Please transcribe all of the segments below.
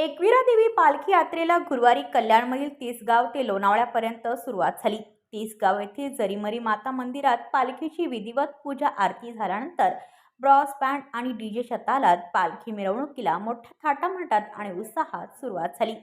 एकविरा देवी पालखी यात्रेला गुरुवारी कल्याणमधील तीसगाव ते लोणावळ्यापर्यंत सुरुवात झाली. तीसगाव येथील जरीमरी माता मंदिरात पालखीची विधिवत पूजा आरती झाल्यानंतर ब्रॉस बँड आणि डीजे शतालात पालखी मिरवणुकीला मोठ्या थाटामाटात आणि उत्साहात सुरुवात झाली.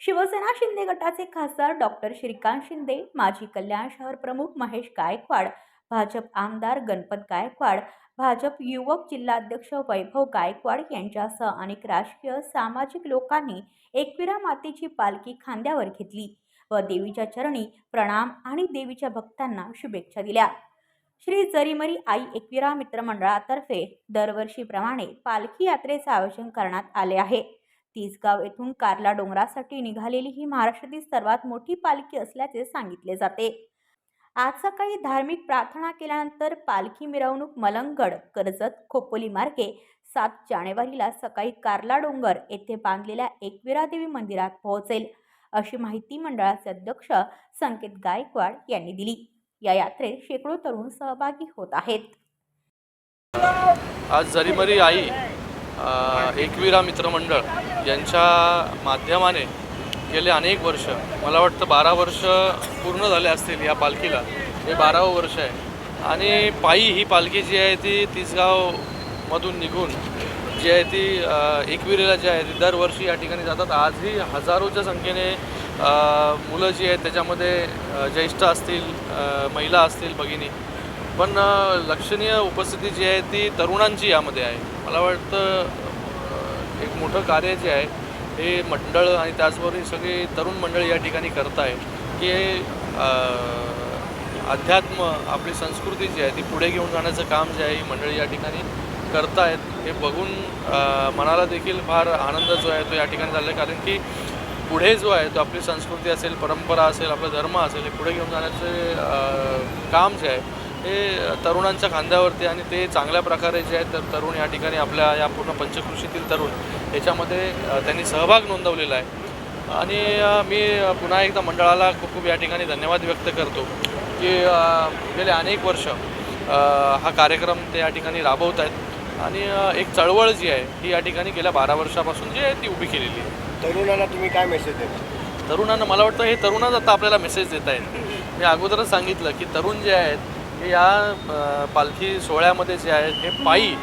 शिवसेना शिंदे गटाचे खासदार डॉक्टर श्रीकांत शिंदे माजी कल्याण शहर प्रमुख महेश गायकवाड भाजप आमदार गणपत गायकवाड भाजप युवक जिल्हाध्यक्ष वैभव गायकवाड यांच्यासह अनेक राजकीय सामाजिक लोकांनी एकविरा मातेची पालखी खांद्यावर घेतली व देवीच्या चरणी प्रणाम आणि देवीच्या भक्तांना शुभेच्छा दिल्या. श्री जरीमरी आई एकविरा मित्रमंडळातर्फे दरवर्षीप्रमाणे पालखी यात्रेचे आयोजन करण्यात आले आहे. तिसगाव येथून कारला डोंगरासाठी निघालेली ही महाराष्ट्रातील सर्वात मोठी पालखी असल्याचे सांगितले जाते. आज सकाळी धार्मिक प्रार्थना केल्यानंतर पालखी मिरवणूक मलंगड कर्जत खोपोली मार्गे सात जानेवारीला सकाळी कार्ला डोंगर येथे बांधलेल्या एकविरा देवी मंदिरात पोहोचेल अशी माहिती मंडळाचे अध्यक्ष संकेत गायकवाड यांनी दिली. या यात्रेत शेकडो तरुण सहभागी होत आहेत. आज जरीमरी आई एकविरा मित्रमंडळ यांच्या माध्यमाने गेले अनेक वर्ष. मला वाटतं बारा वर्ष पूर्ण झाले असतील या पालखीला. हे बारावं वर्ष आहे. आणि पायी ही पालखी जी आहे ती तिसगावमधून निघून जी आहे ती एकविरेला जी आहे ती दरवर्षी या ठिकाणी जातात. आजही हजारोच्या संख्येने मुलं जी आहेत त्याच्यामध्ये ज्येष्ठ असतील महिला असतील भगिनी. पण लक्षणीय उपस्थिती जी आहे ती तरुणांची यामध्ये आहे. मला वाटतं एक मोठं कार्य जे आहे हे मंडळ आणि त्याचबरोबर सगळे तरुण मंडळ या ठिकाणी करत आहे की अध्यात्म आपली संस्कृती जी आहे ती पुढे घेऊन जाण्याचं काम जे आहे ही मंडळी या ठिकाणी करतायत हे बघून मनाला देखील फार आनंद जो आहे तो या ठिकाणी झाला आहे कारण की पुढे जो आहे तो आपली संस्कृती असेल परंपरा असेल आपला धर्म असेल हे पुढे घेऊन जाण्याचे काम जे आहे हे तरुणांच्या खांद्यावरती आणि ते चांगल्या प्रकारे जे आहेत तर तरुण या ठिकाणी आपल्या या पूर्ण पंचकृषीतील तरुण याच्यामध्ये त्यांनी सहभाग नोंदवलेला आहे. आणि मी पुन्हा एकदा मंडळाला खूप खूप या ठिकाणी धन्यवाद व्यक्त करतो की गेले अनेक वर्ष हा कार्यक्रम ते या ठिकाणी राबवत आहेत. आणि एक चळवळ जी आहे ही या ठिकाणी गेल्या बारा वर्षापासून जी आहे ती उभी केलेली आहे. तरुणांना तुम्ही काय मेसेज देता? तरुणांना मला वाटतं हे तरुणच आता आपल्याला मेसेज देत आहेत मी अगोदरच सांगितलं की तरुण जे आहेत हे या पालखी सोहळ्यामध्ये जे आहेत हे पायी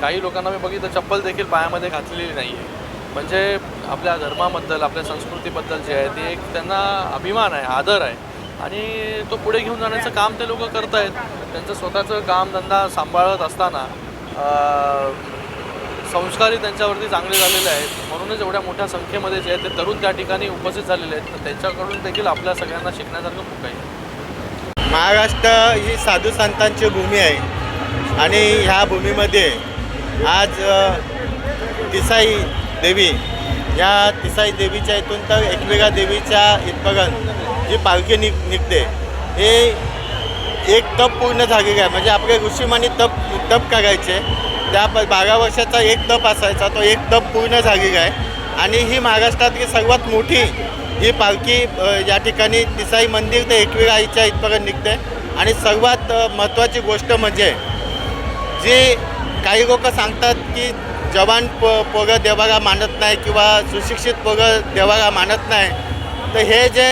काही लोकांना मी बघितलं चप्पल देखील पायामध्ये घातलेली नाही आहे म्हणजे आपल्या धर्माबद्दल आपल्या संस्कृतीबद्दल जे आहे ते एक त्यांना अभिमान आहे आदर आहे. आणि तो पुढे घेऊन जाण्याचं काम ते लोक करत आहेत त्यांचं स्वतःचं कामधंदा सांभाळत असताना संस्कारही त्यांच्यावरती चांगले झालेले आहेत. म्हणूनच एवढ्या मोठ्या संख्येमध्ये जे आहेत ते तरुण त्या ठिकाणी उपस्थित झालेले आहेत. तर त्यांच्याकडून देखील आपल्या सगळ्यांना शिकण्यासारखं खूप काही आहे. महाराष्ट्र ही साधू संतांची भूमी आहे. आणि ह्या भूमीमध्ये आज तिसाई देवी या तिसाई देवीच्या इथून तर एकमेका देवीच्या इथपर्यंत जी पालखी निघ निघते हे एक तप पूर्ण झालेलं आहे. म्हणजे आपले ऋषीमानी तप तप करायचे. त्या प बारा वर्षाचा एक तप असायचा तो एक तप पूर्ण झालेला आहे. आणि ही महाराष्ट्रातली सर्वात मोठी ही पालखी या ठिकाणी तिसाई मंदिर ते एकविरा आईच्या इथपर्यंत निघते. आणि सर्वात महत्त्वाची गोष्ट म्हणजे जी काही लोक सांगतात की जवान प पोरं देवाला मानत नाही किंवा सुशिक्षित पोरं देवाला मानत नाही तर हे जे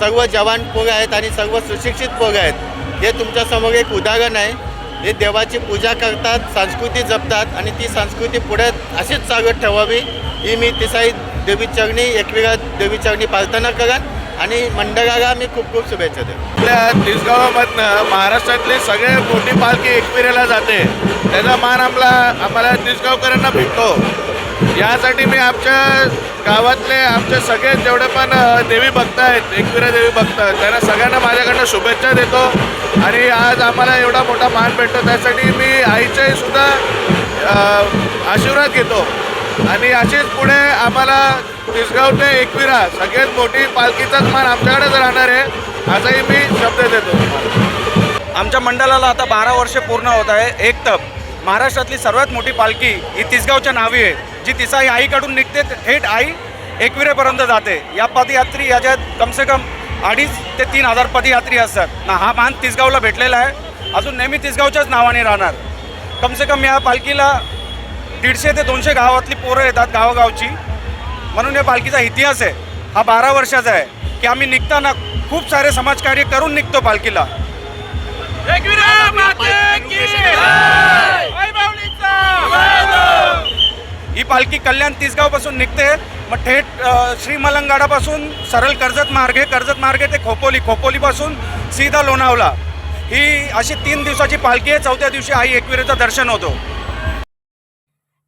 सर्व जवान पोरं आहेत आणि सर्व सुशिक्षित पोरं आहेत हे तुमच्यासमोर एक उदाहरण आहे. हे देवाची पूजा करतात संस्कृती जपतात आणि ती संस्कृती पुढे अशीच चालत ठेवावी ही मी तिसाई देवी चरणी एकविरा देवी चरणी प्रार्थना करन आणि मंडळाला मी खूप खूप शुभेच्छा देतो. आपल्या तिसगावामधनं महाराष्ट्रातली सगळे मोठी पालखी एकविरेला जाते. त्याचा मान आपला आम्हाला तिसगावकरांना भेटतो. यासाठी मी आमच्या गावातले आमचे सगळे जेवढे पण देवी भक्त आहेत एकविरा देवी भक्त त्यांना सगळ्यांना माझ्याकडनं शुभेच्छा देतो. आणि आज आम्हाला एवढा मोठा मान भेटतो त्यासाठी मी आईचे सुद्धा आशीर्वाद घेतो. आणि अशीच पुढे आम्हाला तिसगाव ते एकविरा सगळ्यात मोठी पालखीचाच मान आमच्याकडेच राहणार आहे. असाही मी शब्द देतो आमच्या मंडळाला आता बारा वर्षे पूर्ण होत आहे. एक तप महाराष्ट्रातली सर्वात मोठी पालखी ही तिसगावच्या नावी आहे जी तिसाई आईकडून निघते थेट आई एकविरेपर्यंत जाते. या पदयात्री याच्यात कमसे कम अडीच ते तीन हजार पदयात्री असतात. ना हा मान तिसगावला भेटलेला आहे. अजून नेहमी तिसगावच्याच नावाने राहणार. कमसे कम या पालखीला दीडशे ते दोनशे गावातली पोरं येतात गावागावची. म्हणून या पालखीचा इतिहास आहे. हा बारा वर्षाचा आहे. की आम्ही निघताना खूप सारे समाजकार्य करून निघतो पालखीला. ही पालखी कल्याण तिसगावपासून निघते. मग थेट अ, श्री मलंगाडापासून सरळ कर्जत मार्गे कर्जत मार्गे ते खोपोली खोपोलीपासून सीधा लोणावला. ही अशी तीन दिवसाची पालखी आहे. चौथ्या दिवशी आई एकविरेचं दर्शन होतो.